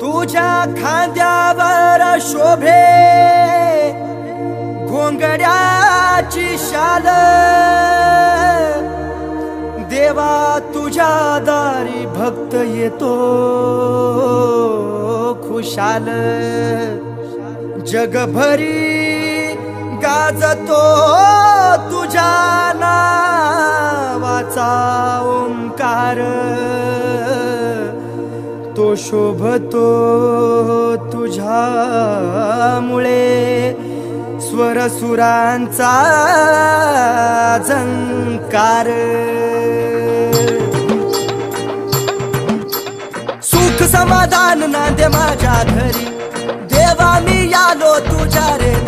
तुझ्या खांद्यावर शोभे घोंगड्याची शाल. देवा तुझ्या दारी भक्त येतो खुशाल. जगभरी गाजतो. शोभतो तुझ्यामुळे. स्वरसुरांचा झंकार. सुख समाधान नांदे माझ्या घरी. देवा मी आलो तुझ्या रे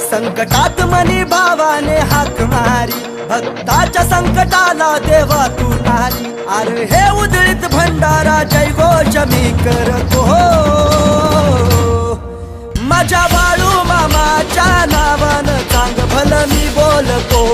संकटात मनी भावाने हाक मारी. भक्ताच्या संकटाला देवा तू नारी अरे हे उदळीत भंडारा जय घोष मी करतो. माझ्या बाळू मामाच्या नावानं चांग भल मी बोलतो.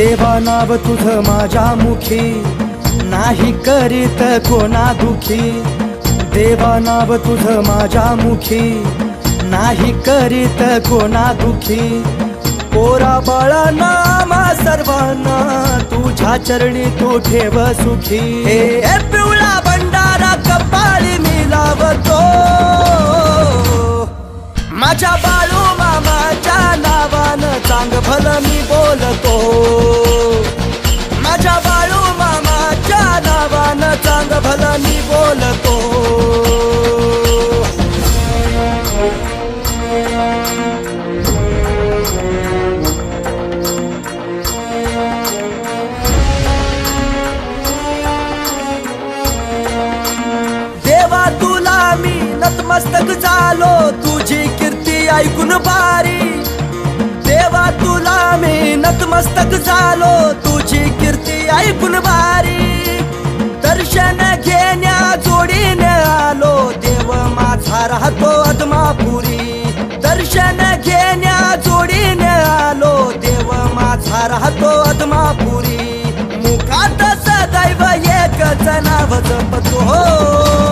देवा नाव तुझ माझ्या मुखी. नाही करीत कोणा दुखी. देवा नाव तुझ माझ्या मुखी. नाही करीत कोणा दुखी. पोरा बाळा नामा सर्वांना तुझ्या चरणी तू ठेव सुखी. हे पिवळा भंडारा कपाळी मी लावतो. माझ्या चांग भलं मी बोलतो. माझ्या बाळू मामाच्या नावानं चांग भला मी बोलतो. देवा तुला मी नतमस्तक झालो. तुझी कीर्ती ऐकून बारी देवा तुला मी नतमस्तक झालो. तुझी कीर्ती ऐकून बारी दर्शन घेण्या जोडीने आलो. देव माझा राहतो अदमापुरी दर्शन घेण्या जोडीने आलो. देव माझा राहतो अदमापुरी मुखात सदैव एकच नाव जपतो. हो